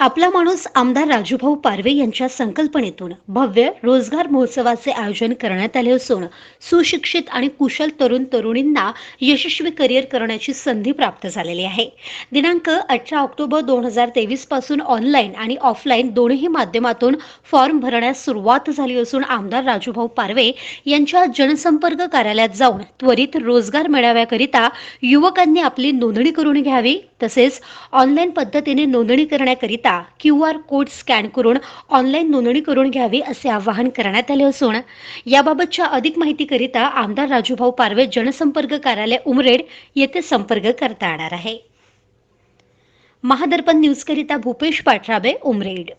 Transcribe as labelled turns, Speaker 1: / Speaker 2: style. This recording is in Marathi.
Speaker 1: आपला माणूस आमदार राजूभाऊ पारवे यांच्या संकल्पनेतून भव्य रोजगार महोत्सवाचे आयोजन करण्यात आले असून सुशिक्षित आणि कुशल तरुण तरुणींना यशस्वी करिअर करण्याची संधी प्राप्त झालेली आहे. दिनांक अठरा ऑक्टोबर दोन हजार तेवीसपासून ऑनलाईन आणि ऑफलाईन दोन्ही माध्यमातून फॉर्म भरण्यास सुरुवात झाली असून आमदार राजूभाऊ पारवे यांच्या जनसंपर्क कार्यालयात जाऊन त्वरित रोजगार मेळाव्याकरिता युवकांनी आपली नोंदणी करून घ्यावी तसेच ऑनलाईन पद्धतीने नोंदणी करण्याकरिता क्यू आर कोड स्कॅन करून ऑनलाईन नोंदणी करून घ्यावी असे आवाहन करण्यात आले असून याबाबतच्या अधिक माहितीकरिता आमदार राजूभाऊ पारवे जनसंपर्क कार्यालय उमरेड येथे संपर्क करता येणार आहे. महादर्पण न्यूजकरिता भूपेश पाठराबे उमरेड.